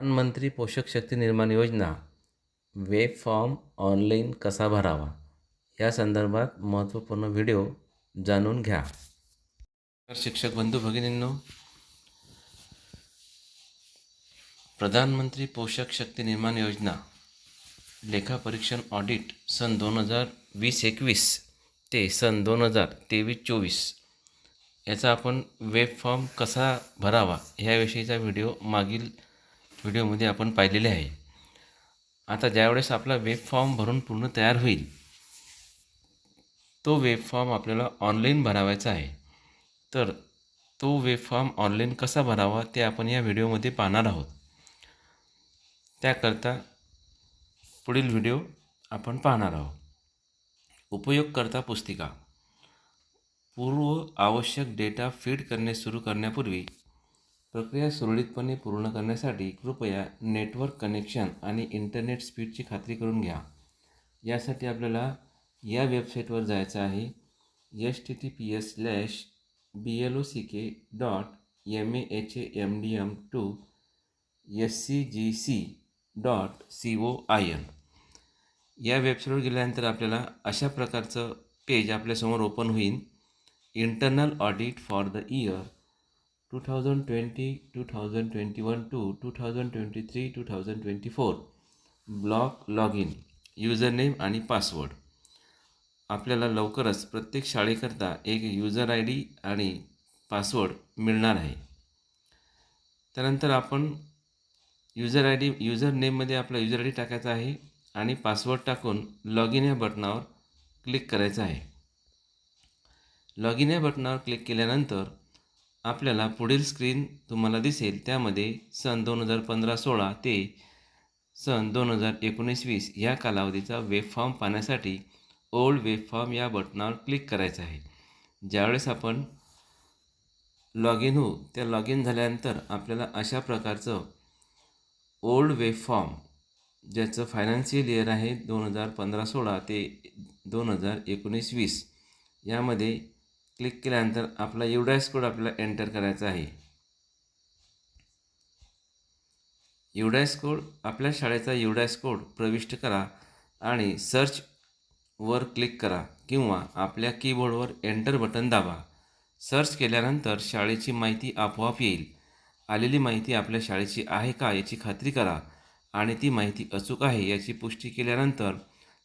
प्रधानमंत्री पोषक शक्ती निर्माण योजना वेब फॉर्म ऑनलाईन कसा भरावा? या संदर्भात महत्त्वपूर्ण व्हिडिओ जाणून घ्या. तर शिक्षक बंधू भगिनींनो. प्रधानमंत्री पोषक शक्ती निर्माण योजना लेखापरीक्षण ऑडिट सन दोन हजार वीस एकवीस ते सन दोन हजार तेवीस चोवीस. याचा आपण वेब फॉर्म कसा भरावा ह्याविषयीचा व्हिडिओ मागील व्हिडिओमध्ये आपण पाहिलेले आहे. आता ज्यावेळेस आपला वेब फॉर्म भरून पूर्ण तयार होईल तो वेब फॉर्म आपल्याला ऑनलाईन भरावायचा आहे. तर तो वेब फॉर्म ऑनलाईन कसा भरावा ते आपण या व्हिडिओमध्ये पाहणार आहोत. त्याकरता पुढील व्हिडिओ आपण पाहणार आहोत. उपयोगकर्ता पुस्तिका. पूर्व आवश्यक डेटा फीड करणे सुरू करण्यापूर्वी प्रक्रिया सुरळीतपणे पूर्ण करण्यासाठी कृपया नेटवर्क कनेक्शन आणि इंटरनेट स्पीडची खात्री करून घ्या. यासाठी आपल्याला या वेबसाईटवर जायचं आहे. H T T P S slash B L O C K dot M A H A M D M two S C G C dot C O I N या वेबसाईटवर गेल्यानंतर आपल्याला अशा प्रकारचं पेज आपल्यासमोर ओपन होईल. Internal audit for the year two thousand twenty two thousand twenty one two two thousand twenty three two thousand twenty four. Block log in username आणि password. आपल्याला लवकरच प्रत्येक शाळेकरता एक युजर आय डी आणि password मिळणार आहे. त्यानंतर आपण युजर आय डी युजर नेममध्ये आपला युजर आय डी टाकायचा आहे आणि पासवर्ड टाकून लॉग इन या बटनावर क्लिक करायचं आहे. लॉग इन या बटनावर क्लिक केल्यानंतर आपल्याला पुढील स्क्रीन तुम्हाला दिसेल. त्यामध्ये सन दोन हजार पंधरा सोळा ते सन दोन हजार एकोणीस वीस या कालावधीचा वेबफॉर्म पाहण्यासाठी ओल्ड वेबफॉर्म या बटनावर क्लिक करायचं आहे. ज्यावेळेस आपण लॉग इन होऊ त्या लॉग इन झाल्यानंतर आपल्याला अशा प्रकारचं ओल्ड वेबफॉर्म ज्याचं फायनान्शियल इयर आहे दोन हजार पंधरा सोळा ते दोन हजार एकोणीस वीस यामध्ये क्लिक केल्यानंतर आपला युडायस कोड आपल्याला एंटर करायचा आहे. युडायस कोड आपल्या शाळेचा युडायस कोड प्रविष्ट करा आणि सर्च वर क्लिक करा किंवा आपल्या कीबोर्डवर एंटर बटन दाबा. सर्च केल्यानंतर शाळेची माहिती आपोआप येईल. आलेली माहिती आपल्या शाळेची आहे का याची खात्री करा आणि ती माहिती अचूक आहे याची पुष्टी केल्यानंतर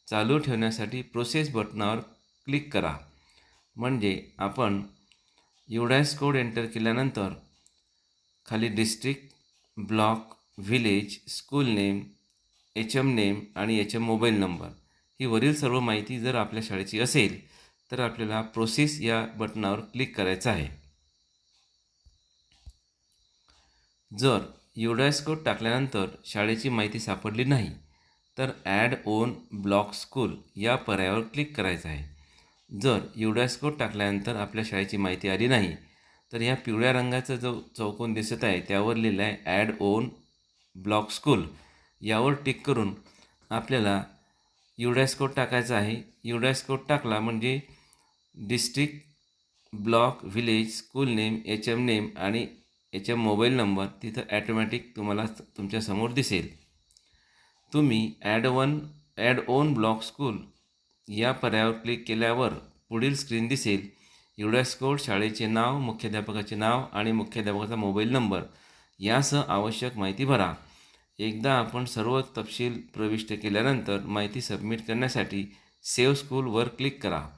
चालू ठेवण्यासाठी प्रोसेस बटनावर क्लिक करा. म्हणजे आपण युडायस कोड एंटर केल्यानंतर खाली district block village school name H M name आणि एच एम मोबाईल नंबर. ही वरील सर्व माहिती जर आपल्या शाळेची असेल तर आपल्याला प्रोसेस या बटनावर क्लिक करायचं आहे. जर युडायस कोड टाकल्यानंतर शाळेची माहिती सापडली नाही तर ॲड ओन ब्लॉक स्कूल या पर्यायावर क्लिक करायचं आहे. जर युडायस कोड टाकल्यानंतर आपल्या शाळेची माहिती आली नाही तर या पिवळ्या रंगाचा जो चौकोन दिसत आहे त्यावर लिहिलं आहे ॲड ओन ब्लॉक स्कूल यावर टिक करून आपल्याला युडायस कोड टाकायचा आहे. युडायस कोड टाकला म्हणजे district block village school name H M name आणि एच एम मोबाईल नंबर तिथं ॲटोमॅटिक तुम्हाला तुमच्यासमोर दिसेल. तुम्ही add one add own block school या पर्यायावर क्लिक केल्यावर पुढील स्क्रीन दिसेल. युडॅस्कोड कोड शाळेचे नाव मुख्याध्यापकाचे नाव आणि मुख्याध्यापकाचा मोबाईल नंबर यासह आवश्यक माहिती भरा. एकदा आपण सर्व तपशील प्रविष्ट केल्यानंतर माहिती सबमिट करण्यासाठी सेव्ह स्कूलवर क्लिक करा.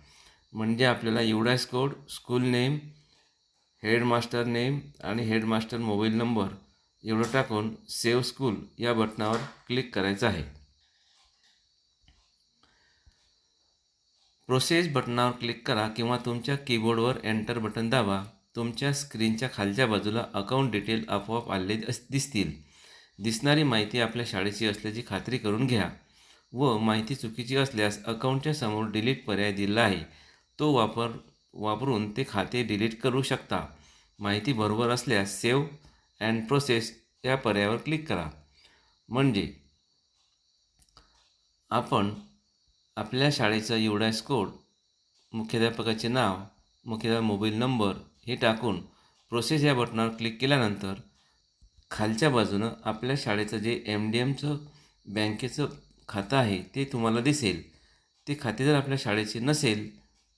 म्हणजे आपल्याला UDISE code school name headmaster name आणि हेडमास्टर मोबाईल नंबर एवढं टाकून सेव्ह स्कूल या बटनावर क्लिक करायचं आहे. प्रोसेस बटनावर क्लिक करा किंवा तुमच्या कीबोर्डवर एंटर बटन दाबा. तुमच्या स्क्रीनच्या खालच्या बाजूला अकाउंट डिटेल आपोआप आले दिसतील. दिसणारी माहिती आपल्या शाळेची असल्याची खात्री करून घ्या व माहिती चुकीची असल्यास अकाउंटच्या समोर डिलीट पर्याय दिला आहे. तो वापर वापरून ते खाते डिलीट करू शकता. माहिती बरोबर असल्यास सेव्ह अँड प्रोसेस या पर्यायावर क्लिक करा. म्हणजे आपण आपल्या शाळेचा युडायस कोड मुख्याध्यापकाचे नाव मुख्याध्यापक मोबाईल नंबर हे टाकून प्रोसेस या बटनावर क्लिक केल्यानंतर खालच्या बाजूनं आपल्या शाळेचं जे एम डी एमचं बँकेचं खातं आहे ते तुम्हाला दिसेल. ते खाते जर आपल्या शाळेचे नसेल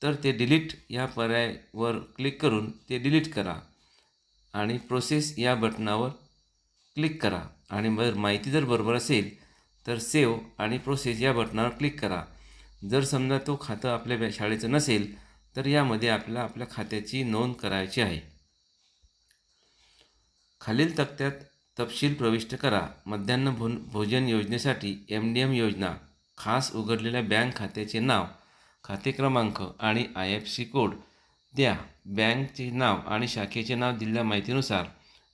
तर ते डिलीट या पर्यायावर क्लिक करून ते डिलीट करा आणि प्रोसेस या बटनावर क्लिक करा. आणि जर माहिती जर बरोबर असेल तर सेव आणि प्रोसेस या बटनावर क्लिक करा. जर समजा तो खातं आपल्या बॅ- शाळेचं नसेल तर यामध्ये आपल्याला आपल्या खात्याची नोंद करायची आहे. खालील तक्त्यात तपशील प्रविष्ट करा. मध्यान्ह भो भोजन योजनेसाठी एम डी एम योजना खास उघडलेल्या बँक खात्याचे नाव खाते क्रमांक आणि आय एफ सी कोड द्या. बँकचे नाव आणि शाखेचे नाव दिलेल्या माहितीनुसार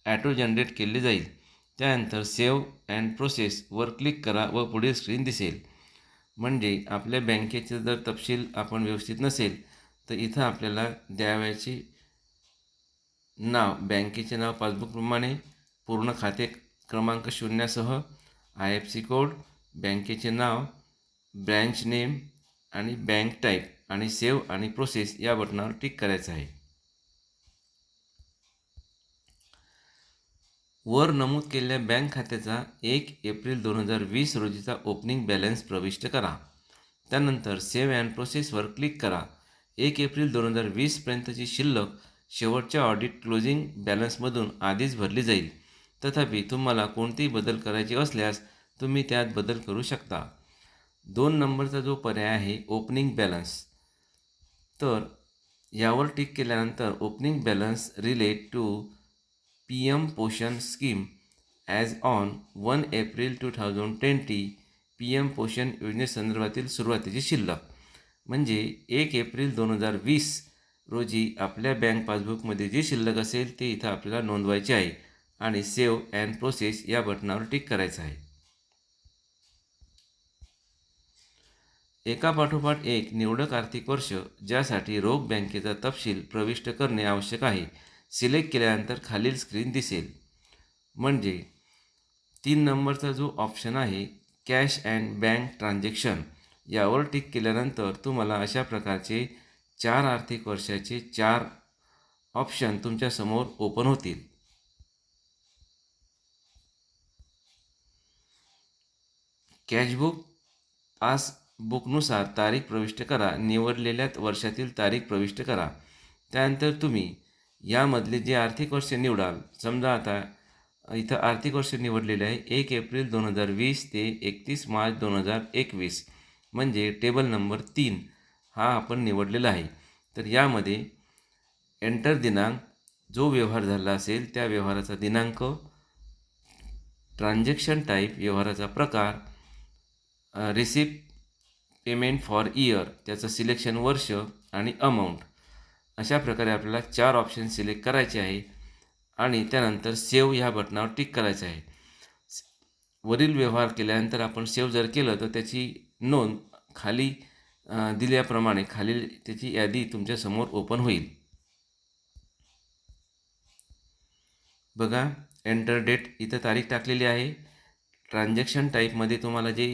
ॲटो जनरेट केले जाईल. त्यानंतर सेव्ह अँड प्रोसेसवर क्लिक करा व पुढील स्क्रीन दिसेल. म्हणजे आपल्या बँकेचे जर तपशील आपण व्यवस्थित नसेल तर इथं आपल्याला द्यावयाचे नाव बँकेचे नाव पासबुकप्रमाणे पूर्ण खाते क्रमांक शून्यासह आय एफ सी कोड बँकेचे नाव ब्रँच नेम आणि बँक टाईप आणि सेव्ह आणि प्रोसेस या बटनावर टिक करायचं आहे. वर नमूद केलेल्या बँक खात्याचा एक एप्रिल दोन हजार वीस रोजीचा ओपनिंग बॅलन्स प्रविष्ट करा. त्यानंतर सेव्ह अँड प्रोसेसवर क्लिक करा. एक एप्रिल दोन हजार वीसपर्यंतची शिल्लक शेवटच्या ऑडिट क्लोजिंग बॅलन्समधून आधीच भरली जाईल. तथापि तुम्हाला कोणतेही बदल करायचे असल्यास तुम्ही त्यात बदल करू शकता. दोन नंबरचा जो पर्याय आहे ओपनिंग बॅलन्स. तर यावर टिक केल्यानंतर opening balance relate to P M Poshan scheme as on one April two thousand twenty P M Poshan योजनेसंदर्भातील सुरुवातीची शिल्लक. म्हणजे एक एप्रिल दोन हजार वीस रोजी आपल्या बँक पासबुकमध्ये जी शिल्लक असेल ते इथं आपल्याला नोंदवायची आहे आणि सेव्ह अँड प्रोसेस या बटनावर टिक करायचं आहे. एका पाठोपाठ एक निवडक आर्थिक वर्ष ज्यासाठी रोख बँकेचा तपशील प्रविष्ट करणे आवश्यक आहे. सिलेक्ट केल्यानंतर खालील स्क्रीन दिसेल. म्हणजे तीन नंबरचा जो ऑप्शन आहे कॅश अँड बँक ट्रान्झॅक्शन यावर टिक केल्यानंतर तुम्हाला अशा प्रकारचे चार आर्थिक वर्षाचे चार ऑप्शन तुमच्यासमोर ओपन होतील. कॅशबुक पासबुकनुसार तारीख प्रविष्ट करा. निवडलेल्या वर्षातील तारीख प्रविष्ट करा. त्यानंतर तुम्ही यामधले जे आर्थिक वर्ष निवडाल समजा आता इथं आर्थिक वर्ष निवडलेले आहे एक एप्रिल दोन हजार वीस ते एकतीस मार्च दोन हजार एकवीस म्हणजे टेबल नंबर तीन हा आपण निवडलेला आहे. तर यामध्ये एंटर दिनांक जो व्यवहार झाला असेल त्या व्यवहाराचा दिनांक ट्रान्झॅक्शन टाईप व्यवहाराचा प्रकार रिसिप्ट पेमेंट फॉर इयर त्याचं सिलेक्शन वर्ष आणि अमाऊंट. अशा प्रकारे आपल्याला चार ऑप्शन सिलेक्ट करायचे आहे. आणि त्यानंतर सेव्ह ह्या बटनावर टिक करायचं आहे. वरील व्यवहार केल्यानंतर आपण सेव्ह जर केलं तर त्याची नोंद खाली दिल्याप्रमाणे खालील त्याची यादी तुमच्यासमोर ओपन होईल. बघा एंटर डेट इथं तारीख टाकलेली आहे. ट्रान्झॅक्शन टाईपमध्ये तुम्हाला जे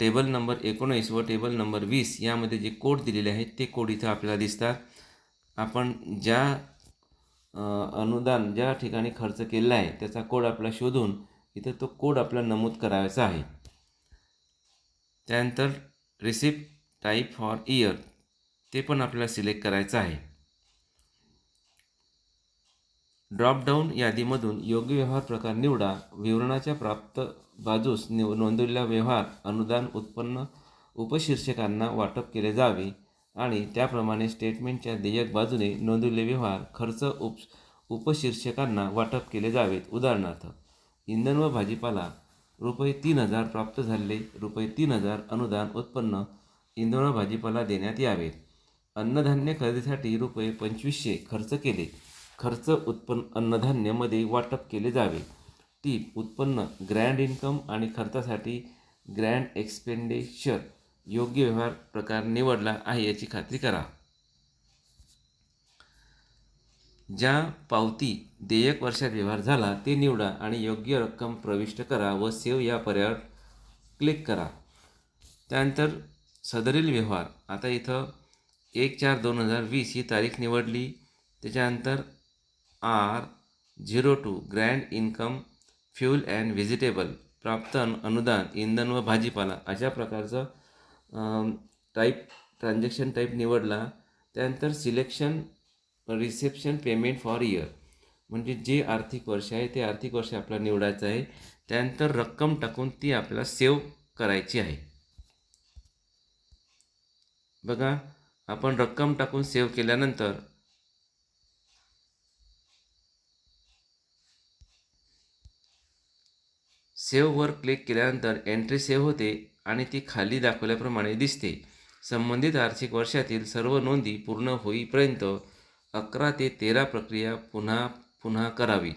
टेबल नंबर एकोणीस व टेबल नंबर वीस यामध्ये जे कोड दिलेले आहेत ते कोड इथं आपल्याला दिसतात. आपण ज्या अनुदान ज्या ठिकाणी खर्च केलेला आहे त्याचा कोड आपला शोधून इथं तो कोड आपला नमूद करायचा आहे. त्यानंतर रिसिप्ट टाईप फॉर इयर ते पण आपल्याला सिलेक्ट करायचं आहे. ड्रॉपडाऊन यादीमधून योग्य व्यवहार प्रकार निवडा. विवरणाच्या प्राप्त बाजूस निव नोंदवलेला व्यवहार अनुदान उत्पन्न उपशीर्षकांना वाटप केले जावे. आणि त्याप्रमाणे स्टेटमेंटच्या देयक बाजूने नोंदवलेले व्यवहार खर्च उप उपशीर्षकांना वाटप केले जावेत. उदाहरणार्थ इंधन व भाजीपाला रुपये तीन हजार प्राप्त झालेले रुपये तीन हजार अनुदान उत्पन्न इंधन व भाजीपाला देण्यात यावेत. अन्नधान्य खरेदीसाठी रुपये पंचवीसशे खर्च केले. खर्च उत्पन्न अन्नधान्यमध्ये वाटप केले जावे. टीप उत्पन्न ग्रँड इन्कम आणि खर्चासाठी ग्रँड एक्सपेंडिचर योग्य व्यवहार प्रकार निवडला आहे याची खात्री करा. ज्या पावती देयक वर्षात व्यवहार झाला ते निवडा आणि योग्य रक्कम प्रविष्ट करा व सेव या पर्यायावर क्लिक करा. त्यानंतर सदरील व्यवहार. आता इथं एक चार दोन हजार वीस ही तारीख निवडली. त्याच्यानंतर R zero two grand income fuel and vegetable प्राप्त अनुदान इंधन व भाजीपाला अशा प्रकारचं टाईप ट्रान्झॅक्शन टाईप निवडला त्यानंतर selection reception payment for year म्हणजे जे आर्थिक वर्ष आहे ते आर्थिक वर्ष आपल्याला निवडायचं आहे. त्यानंतर रक्कम टाकून ती आपल्याला सेव्ह करायची आहे. बघा आपण रक्कम टाकून सेव्ह केल्यानंतर सेव्हवर क्लिक केल्यानंतर एंट्री सेव्ह होते. आणि ती खाली दाखवल्याप्रमाणे दिसते. संबंधित आर्थिक वर्षातील सर्व नोंदी पूर्ण होईपर्यंत अकरा ते तेरा प्रक्रिया पुन्हा पुन्हा करावी.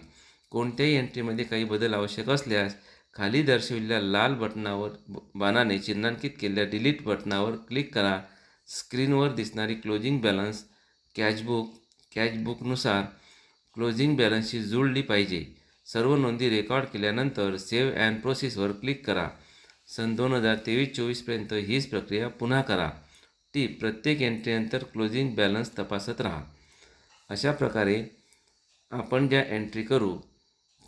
कोणत्याही एंट्रीमध्ये काही बदल आवश्यक असल्यास खाली दर्शविलेल्या लाल बटनावर ब- बाणाने चिन्हांकित केलेल्या डिलीट बटनावर क्लिक करा. स्क्रीनवर दिसणारी क्लोजिंग बॅलन्स कॅशबुक कॅशबुकनुसार क्लोजिंग बॅलन्सशी जुळली पाहिजे. सर्व नोंदी रेकॉर्ड केल्यानंतर सेव्ह अँड प्रोसेसवर क्लिक करा. सन दोन हजार तेवीस चोवीसपर्यंत हीच प्रक्रिया पुन्हा करा. ती प्रत्येक एंट्रीनंतर क्लोजिंग बॅलन्स तपासत राहा. अशा प्रकारे आपण ज्या एंट्री करू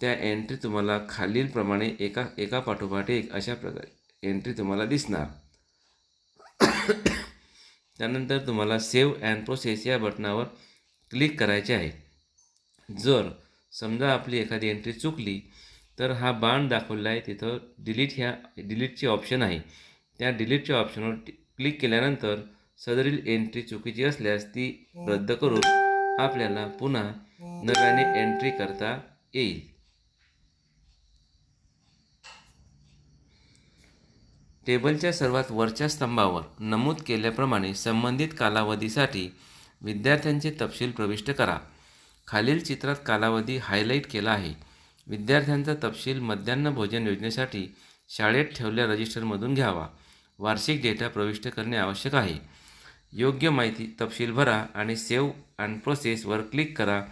त्या एंट्री तुम्हाला खालीलप्रमाणे एका एका पाठोपाठ एक अशा प्रकारे एंट्री तुम्हाला दिसणार. त्यानंतर तुम्हाला सेव्ह अँड प्रोसेस या बटनावर क्लिक करायचे आहे. जर समजा आपली एखादी एंट्री चुकली तर हा बाण दाखवलेला आहे. तिथं डिलीट ह्या डिलीटचे ऑप्शन आहे. त्या डिलीटच्या ऑप्शनवर क्लिक केल्यानंतर सदरील एंट्री चुकीची असल्यास ती रद्द करून आपल्याला पुन्हा नव्याने एंट्री करता येईल. टेबलच्या सर्वात वरच्या स्तंभावर नमूद केल्याप्रमाणे संबंधित कालावधीसाठी विद्यार्थ्यांचे तपशील प्रविष्ट करा. खालील चित्रात कालावधी हायलाईट केला आहे. विद्यार्थ्यांचा तपशील मध्यान्ह भोजन योजनेसाठी शाळेत ठेवल्या रजिस्टरमधून घ्यावा. वार्षिक डेटा प्रविष्ट करणे आवश्यक आहे. योग्य माहिती तपशील भरा आणि सेव्ह अँड प्रोसेसवर क्लिक करा.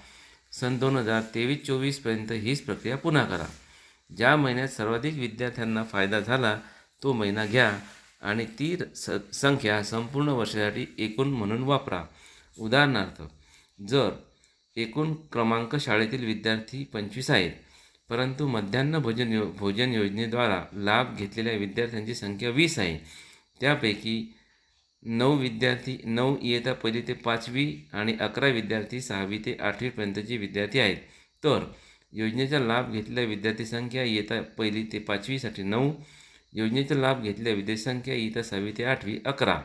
सन दोन हजार तेवीस चोवीसपर्यंत हीच प्रक्रिया पुन्हा करा. ज्या महिन्यात सर्वाधिक विद्यार्थ्यांना फायदा झाला तो महिना घ्या आणि ती र- स संख्या संपूर्ण वर्षासाठी एकूण म्हणून वापरा. उदाहरणार्थ जर एकूण क्रमांक शाळेतील विद्यार्थी पंचवीस आहेत परंतु मध्यान्ह भोजन यो भोजन योजनेद्वारा लाभ घेतलेल्या विद्यार्थ्यांची संख्या वीस आहे. त्यापैकी नऊ विद्यार्थी नऊ इयत्ता पहिली ते पाचवी आणि अकरा विद्यार्थी सहावी ते आठवीपर्यंतचे विद्यार्थी आहेत. तर योजनेचा लाभ घेतलेल्या विद्यार्थी संख्या इयत्ता पहिली ते पाचवीसाठी नऊ योजनेचा लाभ घेतलेल्या विद्यार्थी संख्या इयत्ता सहावी ते आठवी अकरा.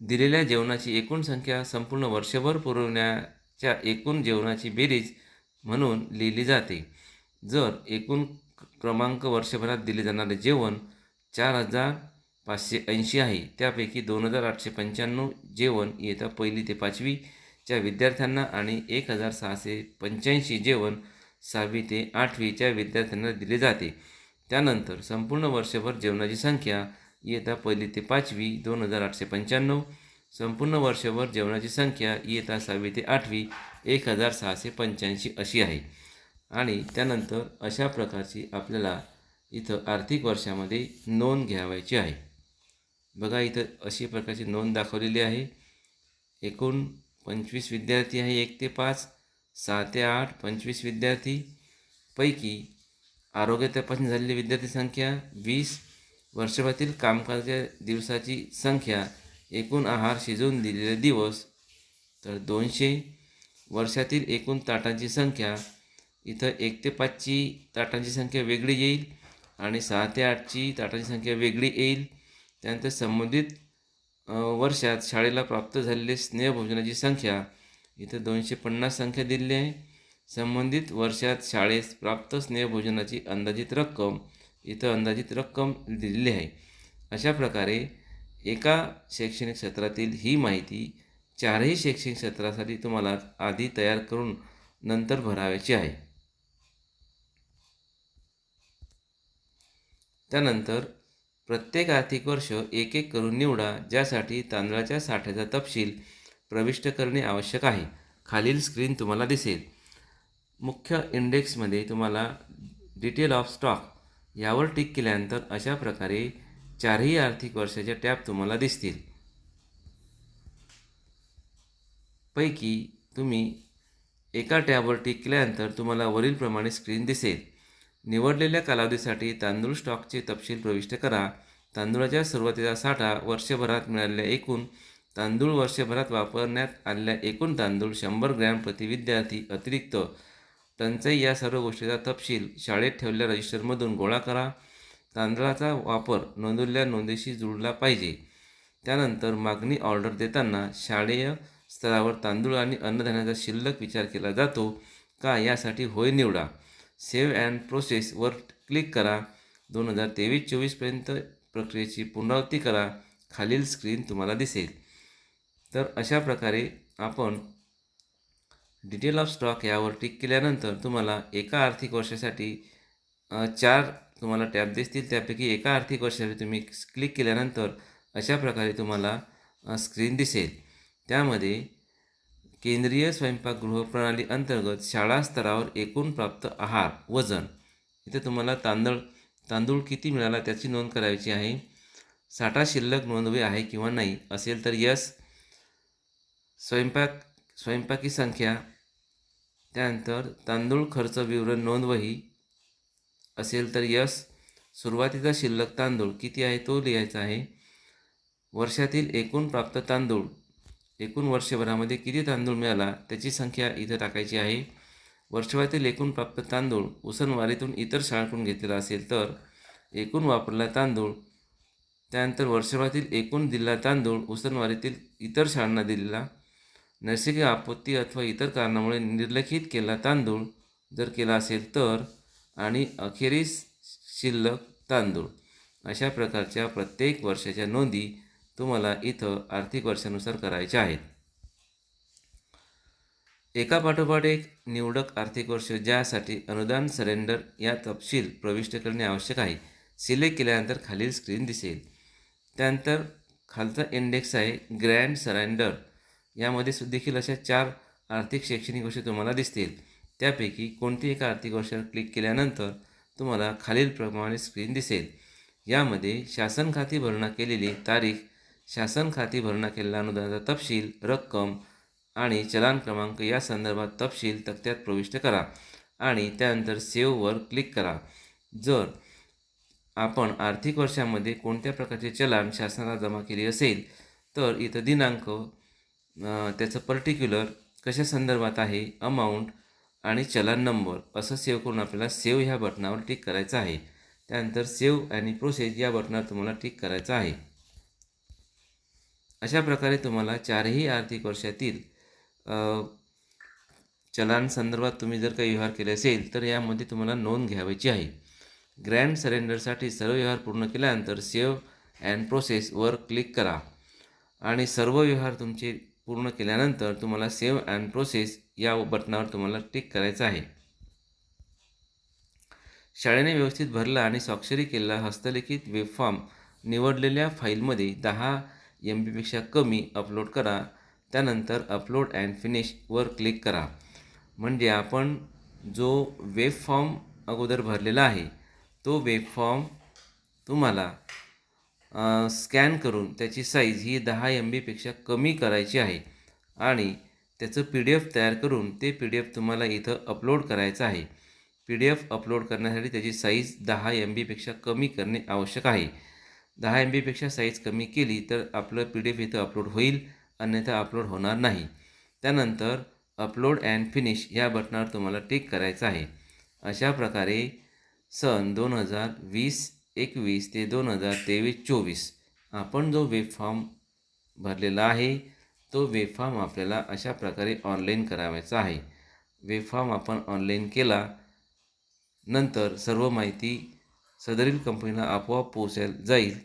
दिलेल्या जेवणाची एकूण संख्या संपूर्ण वर्षभर पुरवण्याच्या एकूण जेवणाची बेरीज म्हणून लिहिली जाते. जर एकूण क्रमांक वर्षभरात दिले जाणारे जेवण चार हजार पाचशे ऐंशी आहे त्यापैकी दोन हजार आठशे पंच्याण्णव जेवण इयत्ता पहिली ते पाचवीच्या विद्यार्थ्यांना आणि एक हजार सहाशे पंच्याऐंशी जेवण सहावी ते आठवीच्या विद्यार्थ्यांना दिले जाते. त्यानंतर संपूर्ण वर्षभर जेवणाची संख्या इयत्ता पहिली ते पाचवी दोन हजार आठशे पंच्याण्णव संपूर्ण वर्षभर जेवणाची संख्या इयत्ता सहावी ते आठवी एक हजार सहाशे पंच्याऐंशी अशी आहे. आणि त्यानंतर अशा प्रकारची आपल्याला इथं आर्थिक वर्षामध्ये नोंद घ्यावायची आहे. बघा इथं अशी प्रकारची नोंद दाखवलेली आहे. एकूण पंचवीस विद्यार्थी आहे एक ते पाच सहा ते आठ पंचवीस विद्यार्थी. पैकी आरोग्य तपासणी झालेली विद्यार्थी संख्या वीस वर्षभरातील कामकाजाच्या दिवसाची संख्या एकूण आहार शिजवून दिलेले दिवस तर दोनशे वर्षातील एकूण ताटांची संख्या इथं एक ते पाचची ताटांची संख्या वेगळी येईल आणि सहा ते आठची ताटांची संख्या वेगळी येईल. त्यानंतर संबंधित वर्षात शाळेला प्राप्त झालेले स्नेहभोजनाची संख्या इथं दोनशे पन्नास संख्या दिलेली आहे. संबंधित वर्षात शाळेस प्राप्त स्नेहभोजनाची अंदाजित रक्कम इथं अंदाजित रक्कम दिलेली आहे. अशा प्रकारे एका शैक्षणिक सत्रातील ही माहिती चारही शैक्षणिक सत्रासाठी तुम्हाला आधी तयार करून नंतर भरावयाची आहे. त्यानंतर प्रत्येक आर्थिक वर्ष एक एक करून निवडा ज्यासाठी तांदळाच्या साठ्याचा तपशील प्रविष्ट करणे आवश्यक आहे. खालील स्क्रीन तुम्हाला दिसेल. मुख्य इंडेक्समध्ये तुम्हाला डिटेल ऑफ स्टॉक यावर टिक केल्यानंतर अशा प्रकारे चारही आर्थिक वर्षाच्या टॅब तुम्हाला दिसतील. पैकी तुम्ही एका टॅबवर टिक केल्यानंतर तुम्हाला वरीलप्रमाणे स्क्रीन दिसेल. निवडलेल्या कालावधीसाठी तांदूळ स्टॉकचे तपशील प्रविष्ट करा. तांदूळाच्या सुरुवातीचा साठा वर्षभरात मिळालेल्या एकूण तांदूळ वर्षभरात वापरण्यात आलेल्या एकूण तांदूळ शंभर ग्रॅम प्रति विद्यार्थी अतिरिक्त. टंचाई या सर्व गोष्टीचा तपशील शाळेत ठेवलेल्या रजिस्टरमधून गोळा करा. तांदळाचा वापर नोंदवलेल्या नोंदीशी जुळला पाहिजे. त्यानंतर मागणी ऑर्डर देताना शाळेय स्तरावर तांदूळ आणि अन्नधान्याचा शिल्लक विचार केला जातो का यासाठी होय निवडा. सेव्ह अँड प्रोसेसवर क्लिक करा. दोन हजार तेवीस चोवीसपर्यंत प्रक्रियेची पुनरावृत्ती करा. खालील स्क्रीन तुम्हाला दिसेल. तर अशा प्रकारे आपण डिटेल ऑफ स्टॉक यावर टिक केल्यानंतर तुम्हाला एका आर्थिक वर्षासाठी चार तुम्हाला टॅब दिसतील. त्यापैकी एका आर्थिक वर्षासाठी तुम्ही क्लिक केल्यानंतर अशा प्रकारे तुम्हाला स्क्रीन दिसेल. त्यामध्ये केंद्रीय स्वयंपाकगृह प्रणाली अंतर्गत शाळा स्तरावर एकूण प्राप्त आहार वजन इथे तुम्हाला तांदळ तांदूळ किती मिळाला त्याची नोंद करायची आहे. साठा शिल्लक नोंदवी आहे किंवा नाही असेल तर यस. स्वयंपाक स्वयंपाकी संख्या त्यानंतर तांदूळ खर्च विवरण नोंदवही असेल तर यस. सुरुवातीचा शिल्लक तांदूळ किती आहे तो लिहायचा आहे. वर्षातील एकूण प्राप्त तांदूळ एकूण वर्षभरामध्ये किती तांदूळ मिळाला त्याची संख्या इथं टाकायची आहे. वर्षभरातील एकूण प्राप्त तांदूळ उसनवारीतून इतर शाळांकडून घेतलेला असेल तर एकूण वापरला तांदूळ त्यानंतर वर्षभरातील एकूण दिलेला तांदूळ उसनवारीतील इतर शाळांना दिलेला नैसर्गिक आपत्ती अथवा इतर कारणामुळे निर्लखित केलेला तांदूळ जर केला असेल तर आणि अखेरीस शिल्लक तांदूळ अशा प्रकारच्या प्रत्येक वर्षाच्या नोंदी तुम्हाला इथं आर्थिक वर्षानुसार करायच्या आहेत. एका पाठोपाठ एक निवडक आर्थिक वर्ष ज्यासाठी अनुदान सरेंडर या तपशील प्रविष्ट करणे आवश्यक आहे. सिलेक्ट केल्यानंतर खालील स्क्रीन दिसेल. त्यानंतर खालचा इंडेक्स आहे ग्रँड सरेंडर यामध्ये देखील अशा चार आर्थिक शैक्षणिक वर्ष तुम्हाला दिसतील. त्यापैकी कोणती एका आर्थिक वर्षावर क्लिक केल्यानंतर तुम्हाला खालीलप्रमाणे स्क्रीन दिसेल. यामध्ये शासन खाती भरणा केलेली तारीख शासन खाती भरणा केलेला अनुदानाचा तपशील रक्कम आणि चलान क्रमांक या संदर्भात तपशील तक्त्यात प्रविष्ट करा आणि त्यानंतर सेव्हवर क्लिक करा. जर आपण आर्थिक वर्षामध्ये कोणत्या प्रकारचे चलान शासनाला जमा केले असेल तर इथं दिनांक त्याचं पर्टिक्युलर कशा संदर्भात आहे अमाऊंट आणि चलान नंबर असं सेव्ह करून आपल्याला सेव्ह ह्या बटनावर टिक करायचं आहे. त्यानंतर सेव्ह आणि प्रोसेस या बटनावर तुम्हाला टिक करायचं आहे. अशा प्रकारे तुम्हाला चारही आर्थिक वर्षातील अ, चलान संदर्भात तुम्ही जर काही व्यवहार केले असेल तर यामध्ये तुम्हाला नोंद घ्यावायची आहे. ग्रँड सरेंडरसाठी सर्व व्यवहार पूर्ण केल्यानंतर सेव्ह अँड प्रोसेसवर क्लिक करा. आणि सर्व व्यवहार तुमचे पूर्ण केल्यानंतर तुम्हाला सेव्ह अँड प्रोसेस या बटनावर तुम्हाला टिक करायचं आहे. शाळेने व्यवस्थित भरला आणि स्वाक्षरी केलेला हस्तलिखित वेबफॉर्म निवडलेल्या फाईलमध्ये दहा एम बीपेक्षा कमी अपलोड करा. त्यानंतर अपलोड अँड फिनिशवर क्लिक करा. म्हणजे आपण जो वेब फॉर्म अगोदर भरलेला आहे तो वेब फॉर्म तुम्हाला स्कॅन करून त्याची साईज ही दहा एम बीपेक्षा कमी करायची आहे. आणि त्याचं पी डी एफ तयार करून ते पी डी एफ तुम्हाला इथं अपलोड करायचं आहे. पी डी एफ अपलोड करण्यासाठी त्याची साईज दहा एम बीपेक्षा कमी करणे आवश्यक आहे. दहा एम बीपेक्षा साईज कमी केली तर आपलं पी डी एफ इथं अपलोड होईल अन्यथा अपलोड होणार नाही. त्यानंतर अपलोड अँड फिनिश या बटनावर तुम्हाला टिक करायचं आहे. अशा प्रकारे सन दोन हजार वीस एकवीस ते दोन हजार तेवीस चोवीस आपण जो वेबफॉर्म भरलेला आहे तो वेबफॉर्म आपल्याला अशा प्रकारे ऑनलाईन करावायचा आहे. वेबफॉर्म आपण ऑनलाईन केला नंतर सर्व माहिती सदरील कंपनीला आपोआप पोहोचायला जाईल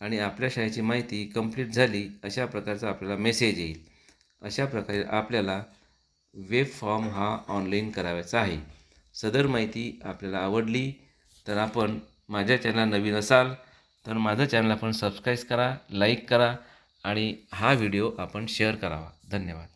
आणि आपल्या शाळेची माहिती कंप्लीट झाली अशा प्रकारचा आपल्याला मेसेज येईल. अशा प्रकारे आपल्याला वेब फॉर्म हा ऑनलाईन करावायचा आहे. सदर माहिती आपल्याला आवडली तर आपण माझ्या चॅनल नवीन असाल तर माझं चॅनल आपण सबस्क्राईब करा लाईक करा आणि हा व्हिडिओ आपण शेअर करावा. धन्यवाद.